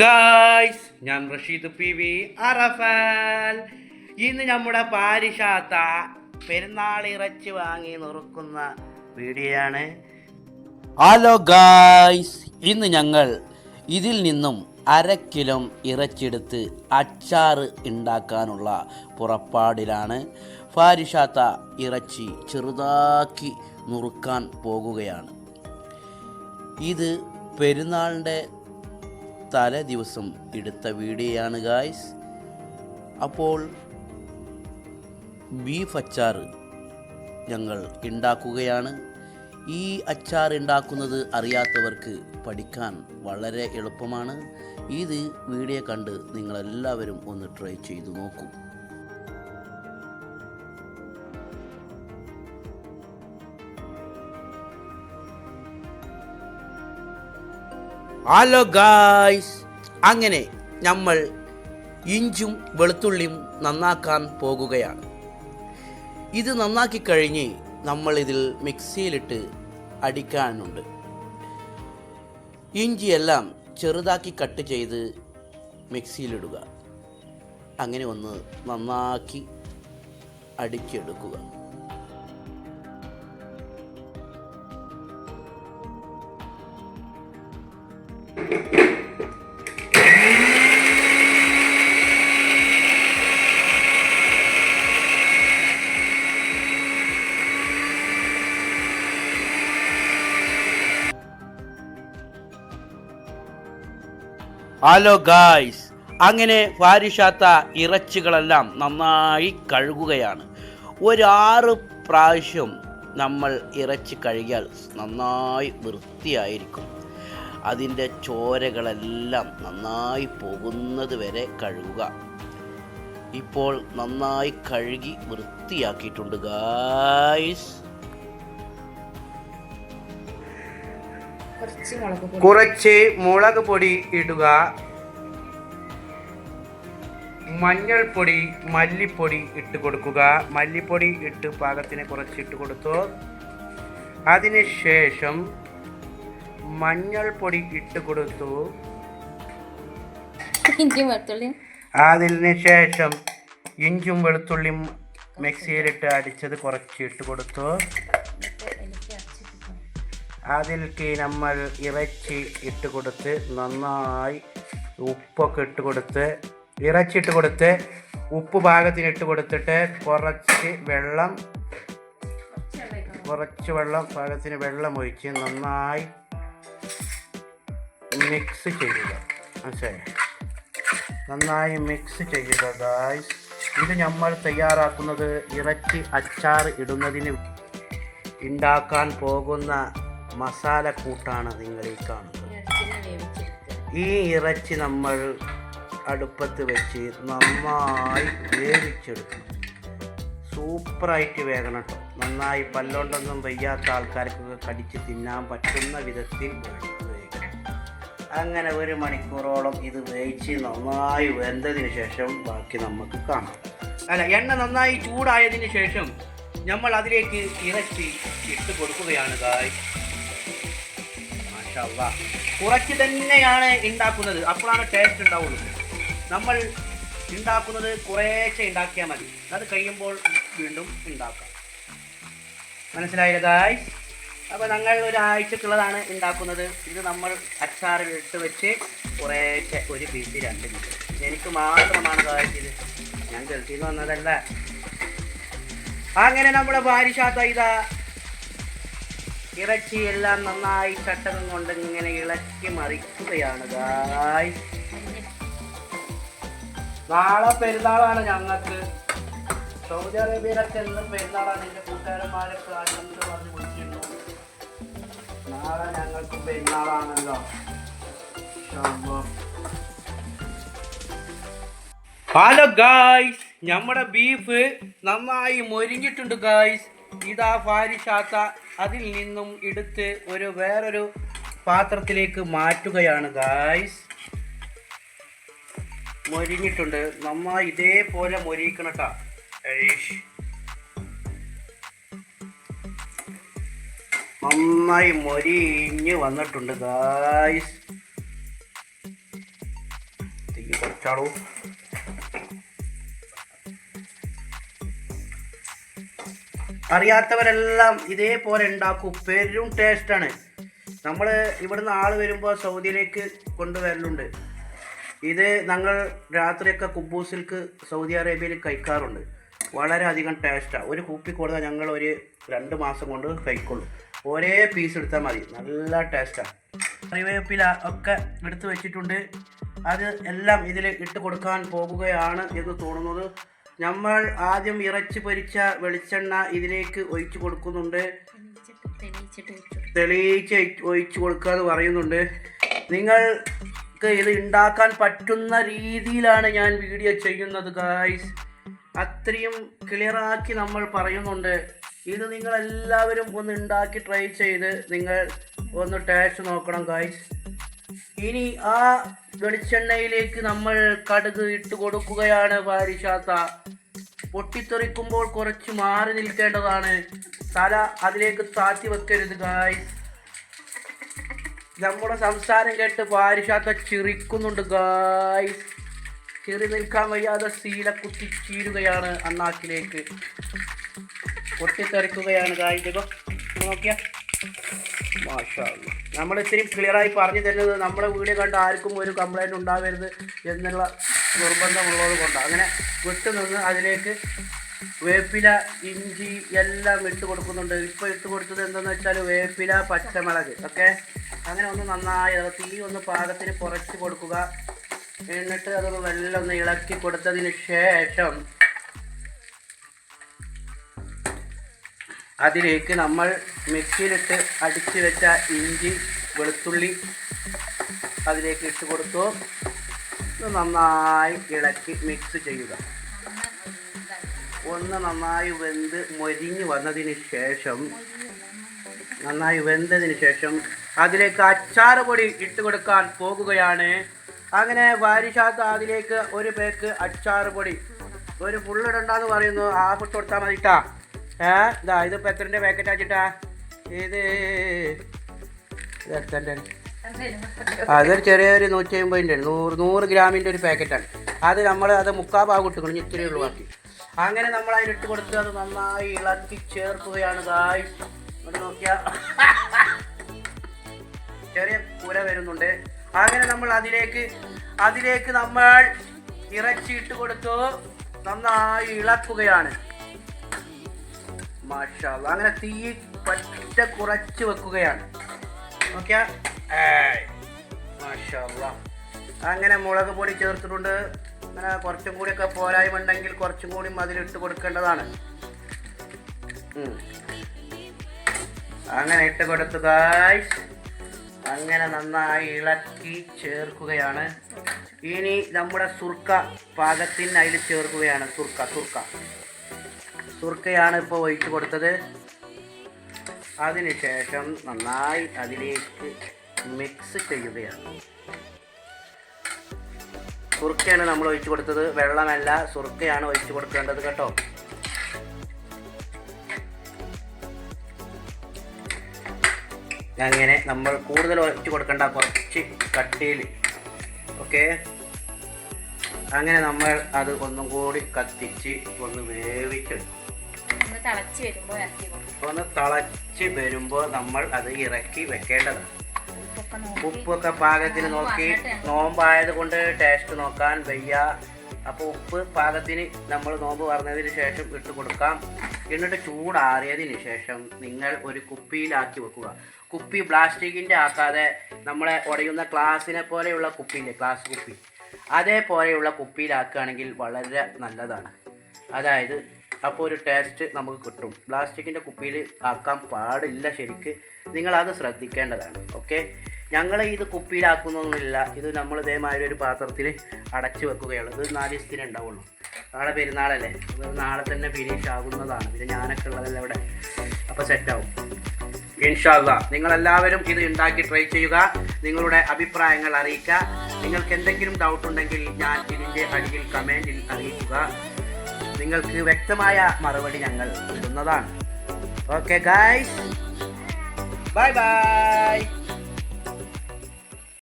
Guys ഞാൻ Rasheed P V അറഫാൽ. ഇന്ന് നമ്മുടെ പാരിഷാത്ത പെരുന്നാൾ ഇറച്ചി വാങ്ങി നുറുക്കുന്ന വീഡിയോയാണ്. ഹലോ ഗായ്സ് ഇന്ന് ഞങ്ങൾ ഇതിൽ നിന്നും അര കിലോ ഇറച്ചെടുത്ത് അച്ചാറ് ഉണ്ടാക്കാനുള്ള പുറപ്പാടിലാണ് ഫാരിഷാത്ത ഇറച്ചി ചെറുതാക്കി നുറുക്കാൻ പോകുകയാണ്. ഇത് പെരുന്നാളിന്റെ തലേ ദിവസം എടുത്ത വീഡിയോയാണ് ഗായ്സ് അപ്പോൾ ബീഫ് അച്ചാർ ഞങ്ങൾ ഉണ്ടാക്കുകയാണ് ഈ അച്ചാർ ഉണ്ടാക്കുന്നത് അറിയാത്തവർക്ക് പഠിക്കാൻ വളരെ എളുപ്പമാണ്. ഇത് വീഡിയോ കണ്ട് നിങ്ങളെല്ലാവരും ഒന്ന് ട്രൈ ചെയ്തു നോക്കൂ. ഹലോ ഗായ്സ് അങ്ങനെ നമ്മൾ ഇഞ്ചും വെളുത്തുള്ളിയും നന്നാക്കാൻ പോകുകയാണ്. ഇത് നന്നാക്കി കഴിഞ്ഞ് ഇതിൽ മിക്സിയിലിട്ട് അടിക്കാനുണ്ട്. ഇഞ്ചിയെല്ലാം ചെറുതാക്കി കട്ട് ചെയ്ത് മിക്സിയിലിടുക. അങ്ങനെ ഒന്ന് നന്നാക്കി അടിച്ചെടുക്കുക. ഹലോ ഗായ്സ് അങ്ങനെ ഫാരിഷാത്ത ഇറച്ചികളെല്ലാം നന്നായി കഴുകുകയാണ്. ഒരാറ് പ്രാവശ്യം നമ്മൾ ഇറച്ചി കഴുകിയാൽ നന്നായി വൃത്തിയായിരിക്കും. അതിന്റെ ചോരകളെല്ലാം നന്നായി പോകുന്നത് വരെ കഴുകുക. ഇപ്പോൾ നന്നായി കഴുകി വൃത്തിയാക്കിയിട്ടുണ്ട് ഗായ്സ് കുറച്ച് മുളക് പൊടി. ഇടുക. മഞ്ഞൾപ്പൊടി മല്ലിപ്പൊടി ഇട്ട് കൊടുക്കുക. മല്ലിപ്പൊടി ഇട്ട് പാകത്തിന് കുറച്ച് ഇട്ട് കൊടുത്തു. അതിനുശേഷം മഞ്ഞൾപ്പൊടി ഇട്ട് കൊടുത്തു. അതിന് ശേഷം ഇഞ്ചും വെളുത്തുള്ളിയും മിക്സിയിലിട്ട് അടിച്ചത് കുറച്ച് ഇട്ട് കൊടുത്തു. അതിലേക്ക് നമ്മൾ ഇറച്ചി ഇട്ട് കൊടുത്ത് നന്നായി ഉപ്പൊക്കെ ഇട്ട് കൊടുത്ത് ഇറച്ചി ഇട്ട് കൊടുത്ത് ഉപ്പ് പാകത്തിന് ഇട്ട് കൊടുത്തിട്ട് കുറച്ച് വെള്ളം കുറച്ച് വെള്ളം പാകത്തിന് വെള്ളം ഒഴിച്ച് നന്നായി മിക്സ് ചെയ്യുക. മനസ്സിലായി? നന്നായി മിക്സ് ചെയ്യുക ഗായ്സ് ഇത് നമ്മൾ തയ്യാറാക്കുന്നത് ഇറച്ചി അച്ചാർ ഇടുന്നതിന് ഉണ്ടാക്കാൻ പോകുന്ന മസാല കൂട്ടാണ് നിങ്ങൾ ഈ കാണുന്നത് ഈ ഇറച്ചി നമ്മൾ അടുപ്പത്ത് വെച്ച് നന്നായി വേവിച്ചെടുക്കണം. സൂപ്പറായിട്ട് വേകണം കേട്ടോ. നന്നായി പല്ലോണ്ടൊന്നും വയ്യാത്ത ആൾക്കാർക്കൊക്കെ കടിച്ച് തിന്നാൻ പറ്റുന്ന വിധത്തിൽ അങ്ങനെ ഒരു മണിക്കൂറോളം ഇത് വേവിച്ച് നന്നായി വെന്തതിന് ശേഷം ബാക്കി നമുക്ക് കാണാം. അല്ല എണ്ണ നന്നായി ചൂടായതിന് ശേഷം നമ്മൾ അതിലേക്ക് ഇറച്ചി ഇട്ട് കൊടുക്കുകയാണ് കായ് മാഷാ കുറച്ച് തന്നെയാണ് ഉണ്ടാക്കുന്നത് അപ്പോഴാണ് ടേസ്റ്റ് ഉണ്ടാവുള്ളൂ. നമ്മൾ ഉണ്ടാക്കുന്നത് കുറേശ്ശെ ഉണ്ടാക്കിയാൽ മതി. അത് കഴിയുമ്പോൾ വീണ്ടും ഉണ്ടാക്കാം മനസ്സിലായില്ല ഗായ് അപ്പോൾ ഞങ്ങൾ ഒരാഴ്ചക്കുള്ളതാണ് ഉണ്ടാക്കുന്നത് ഇത് നമ്മൾ അച്ചാറിൽ ഇട്ട് വെച്ച് കുറേശ്ശെ ഒരു പീസ് രണ്ട് പീസ് എനിക്ക് മാത്രമാണ് ഗായ്സ് ഇത്. ഞാൻ ഗൾഫിൽ നിന്ന് വന്നതല്ല. അങ്ങനെ നമ്മുടെ പാരിഷാത്ത ഇതാ ഇറച്ചി എല്ലാം നന്നായി ചട്ടകം കൊണ്ട് ഇങ്ങനെ ഇളക്കി മറിക്കുകയാണ് ഗായ് നാളെ പെരുന്നാളാണ് ഞങ്ങൾക്ക്. സൗദി അറേബ്യയിലൊക്കെ എന്നും പെരുന്നാളാണ് എന്റെ കൂട്ടുകാരന്മാരൊക്കെ ആശംസ പറഞ്ഞ് വിളിച്ചിരുന്നു. നാളെ ഞങ്ങൾക്ക് പെരുന്നാളാണല്ലോ. ഹലോ ഗായ്സ് നമ്മുടെ ബീഫ് നന്നായി മൊരിഞ്ഞിട്ടുണ്ട് ഗായ്സ് ഇതാ ഫാരിഷാത്ത അതിൽ നിന്നും എടുത്ത് ഒരു വേറൊരു പാത്രത്തിലേക്ക് മാറ്റുകയാണ് ഗായ്സ് മൊരിഞ്ഞിട്ടുണ്ട്. നന്നായി ഇതേപോലെ മൊരിയിക്കണ. നന്നായി മൊരിഞ്ഞ് വന്നിട്ടുണ്ട് ഗായ്സ് കുറച്ചാളൂ. അറിയാത്തവരെല്ലാം ഇതേപോലെ ഉണ്ടാക്കും. പെരും ടേസ്റ്റാണ് നമ്മൾ ഇവിടുന്ന് ആൾ വരുമ്പോൾ സൗദിയിലേക്ക് കൊണ്ടുവരലുണ്ട്. ഇത് ഞങ്ങൾ രാത്രിയൊക്കെ കുബൂസിൽക്ക് സൗദി അറേബ്യയിൽ കഴിക്കാറുണ്ട്. വളരെയധികം ടേസ്റ്റാണ് ഒരു കുപ്പി കൊടുത്താൽ ഞങ്ങൾ ഒരു രണ്ട് മാസം കൊണ്ട് കഴിക്കുള്ളൂ. ഒരേ പീസ് എടുത്താൽ മതി. നല്ല ടേസ്റ്റാണ് കറിവേപ്പില ഒക്കെ എടുത്ത് വെച്ചിട്ടുണ്ട്. അത് എല്ലാം ഇതിൽ ഇട്ട് കൊടുക്കാൻ പോകുകയാണ് എന്ന് തോന്നുന്നത്. നമ്മൾ ആദ്യം ഇറച്ചി പൊരിച്ച വെളിച്ചെണ്ണ ഇതിലേക്ക് ഒഴിച്ചു കൊടുക്കുന്നുണ്ട്. തെളിയിച്ച് ഒഴിച്ചു കൊടുക്കുക എന്ന് പറയുന്നുണ്ട്. നിങ്ങൾക്ക് ഇത് ഉണ്ടാക്കാൻ പറ്റുന്ന രീതിയിലാണ് ഞാൻ വീഡിയോ ചെയ്യുന്നത് ഗായ്സ് അത്രയും ക്ലിയറാക്കി നമ്മൾ പറയുന്നുണ്ട്. ഇത് നിങ്ങൾ എല്ലാവരും ഒന്ന് ഉണ്ടാക്കി ട്രൈ ചെയ്ത് നിങ്ങൾ ഒന്ന് ടേസ്റ്റ് നോക്കണം ഗായ്സ് ഇനി ആ വെളിച്ചെണ്ണയിലേക്ക് നമ്മൾ കടുക് ഇട്ട് കൊടുക്കുകയാണ് പാരിശാത്ത. പൊട്ടിത്തെറിക്കുമ്പോൾ കുറച്ച് മാറി നിൽക്കേണ്ടതാണ്. തല അതിലേക്ക് താത്തി വെക്കരുത് ഗായ്സ് നമ്മുടെ സംസാരം കേട്ട് പാരിശാത്ത ചിറിക്കുന്നുണ്ട് ഗായ്സ് ചെറി നിൽക്കാൻ വയ്യാതെ സീല കുത്തി ചീരുകയാണ് അണ്ണാക്കിലേക്ക്. പൊട്ടിത്തെറിക്കുകയാണ് ഗായ്സ് നോക്കിയാ? നമ്മൾ ഇത്രയും ക്ലിയർ ആയി പറഞ്ഞു തരുന്നത് നമ്മുടെ വീഡിയോ കണ്ട് ആർക്കും ഒരു കംപ്ലൈന്റ് ഉണ്ടാവരുത് എന്നുള്ള നിർബന്ധമുള്ളത് കൊണ്ടാണ് അങ്ങനെ വിട്ടു നിന്ന് അതിലേക്ക് വേപ്പില ഇഞ്ചി എല്ലാം ഇട്ട് കൊടുക്കുന്നുണ്ട്. ഇപ്പോൾ ഇട്ട് കൊടുത്തത് എന്താണെന്ന് വെച്ചാൽ വേപ്പില പച്ചമുളക്. ഓക്കെ? അങ്ങനെ ഒന്ന് നന്നായി തീ ഒന്ന് പാകത്തിന് കുറച്ച് കൊടുക്കുക. എന്നിട്ട് അതൊന്ന് വെള്ളം ഒന്ന് ഇളക്കി കൊടുത്തതിന് ശേഷം അതിലേക്ക് നമ്മൾ മിക്സിയിലിട്ട് അടിച്ച് വെച്ച ഇഞ്ചി വെളുത്തുള്ളി അതിലേക്ക് ഇട്ട് കൊടുത്തു. നന്നായി ഇളക്കി മിക്സ് ചെയ്യുക. ഒന്ന് നന്നായി വെന്ത് മൊരിഞ്ഞ് വന്നതിന് ശേഷം നന്നായി വെന്തതിന് ശേഷം അതിലേക്ക് അച്ചാർ പൊടി ഇട്ട് കൊടുക്കാൻ പോകുകയാണ്. അങ്ങനെ വാരിശാത്ത അതിലേക്ക് ഒരു പേക്ക് അച്ചാർ പൊടി. ഒരു ഫുള്ളിടണ്ടെന്ന് പറയുന്നു. ഹാഫ് ഇട്ട് കൊടുത്താൽ മതിട്ടാ. ഏ ഇതാ ഇത് എത്രന്റെ പാക്കറ്റ് ആച്ചിട്ടാ ഇത് അതൊരു ചെറിയൊരു നൂറ്റി അമ്പതിന്റെ നൂറ് നൂറ് ഗ്രാമിന്റെ ഒരു പാക്കറ്റാണ് അത് നമ്മൾ അത് മുക്കാ ഭാഗം ഇട്ട് ഇത്തിരി ഉള്ളു ബാക്കി. അങ്ങനെ നമ്മൾ അതിലിട്ട് കൊടുത്ത് അത് നന്നായി ഇളക്കി ചേർക്കുകയാണ്. ഇതായി ഇവിടെ നോക്കിയാൽ ചെറിയ പുര വരുന്നുണ്ട്. അങ്ങനെ നമ്മൾ അതിലേക്ക് അതിലേക്ക് നമ്മൾ ഇറച്ചി ഇട്ട് കൊടുത്തു. നന്നായി ഇളക്കുകയാണ്. മാഷാല്ല അങ്ങനെ തീ പറ്റ കുറച്ച് വെക്കുകയാണ്. മാഷാല്ല അങ്ങനെ മുളക് പൊടി ചേർത്തിട്ടുണ്ട്. അങ്ങനെ കുറച്ചും ഒക്കെ പോരായ്മ കുറച്ചും കൂടി അതിലിട്ട് കൊടുക്കേണ്ടതാണ്. അങ്ങനെ ഇട്ട് കൊടുത്തു guys. അങ്ങനെ നന്നായി ഇളക്കി ചേർക്കുകയാണ്. ഇനി നമ്മുടെ സുർക്ക പാകത്തിന് അതിൽ ചേർക്കുകയാണ്. സുർക്ക സുർക്ക. സുർക്കയാണ് ഇപ്പോൾ ഒഴിച്ച് കൊടുത്തത്. അതിനുശേഷം നന്നായി അതിലേക്ക് മിക്സ് ചെയ്യുകയാണ്. സുർക്കയാണ് നമ്മൾ ഒഴിച്ചു കൊടുത്തത്. വെള്ളമല്ല സുർക്കയാണ് ഒഴിച്ചു കൊടുക്കേണ്ടത് കേട്ടോ. അങ്ങനെ നമ്മൾ കൂടുതൽ ഒഴിച്ചു കൊടുക്കേണ്ട കുറച്ച് കട്ടിയിൽ. ഓക്കെ? അങ്ങനെ നമ്മൾ അത് ഒന്നും കൂടി കത്തിച്ച് ഒന്ന് വേവിച്ചെടുക്കും. തിളച്ച് വരുമ്പോൾ ഇറക്കി ഒന്ന് തിളച്ച് വരുമ്പോൾ നമ്മൾ അത് ഇറക്കി വെക്കേണ്ടതാണ്. ഉപ്പൊക്കെ പാകത്തിന് നോക്കി. നോമ്പായത് കൊണ്ട് ടേസ്റ്റ് നോക്കാൻ വയ്യ. അപ്പോൾ ഉപ്പ് പാകത്തിന് നമ്മൾ നോമ്പ് പറഞ്ഞതിന് ശേഷം ഇട്ട് കൊടുക്കാം. എന്നിട്ട് ചൂടാറിയതിന് ശേഷം നിങ്ങൾ ഒരു കുപ്പിയിലാക്കി വെക്കുക. കുപ്പി പ്ലാസ്റ്റിക്കിന്റെ ആക്കാതെ നമ്മളെ ഉടയുന്ന ക്ലാസ്സിനെ പോലെയുള്ള കുപ്പിയില്ലേ? ക്ലാസ് കുപ്പി. അതേപോലെയുള്ള കുപ്പിയിലാക്കുകയാണെങ്കിൽ വളരെ നല്ലതാണ്. അതായത് അപ്പോൾ ഒരു ടേസ്റ്റ് നമുക്ക് കിട്ടും. പ്ലാസ്റ്റിക്കിന്റെ കുപ്പിയിൽ ആക്കാൻ പാടില്ല ശരിക്ക്. നിങ്ങളത് ശ്രദ്ധിക്കേണ്ടതാണ് ഓക്കെ ഞങ്ങൾ ഇത് കുപ്പിയിലാക്കുന്നൊന്നുമില്ല. ഇത് നമ്മൾ ഇതേമാതിരി ഒരു പാത്രത്തിൽ അടച്ചു വെക്കുകയാണ്. ഇത് നാല് ദിവസത്തിന് ഉണ്ടാവുള്ളൂ. നാളെ പെരുന്നാളല്ലേ? നാളെ തന്നെ ഫിനിഷ് ആകുന്നതാണ്. പിന്നെ ഞാനൊക്കെ ഉള്ളതല്ല ഇവിടെ അപ്പോൾ സെറ്റാവും ഇൻഷാല്ല നിങ്ങളെല്ലാവരും ഇത് ഉണ്ടാക്കി ട്രൈ ചെയ്യുക. നിങ്ങളുടെ അഭിപ്രായങ്ങൾ അറിയിക്കുക. നിങ്ങൾക്ക് എന്തെങ്കിലും ഡൗട്ട് ഉണ്ടെങ്കിൽ ഞാൻ ഇതിന്റെ അടിയിൽ കമന്റിൽ അറിയിക്കുക. നിങ്ങൾക്ക് വ്യക്തമായ മറുപടി ഞങ്ങൾ നൽകുന്നതാണ് ഓക്കെ ഗായ്സ് ബൈ ബൈ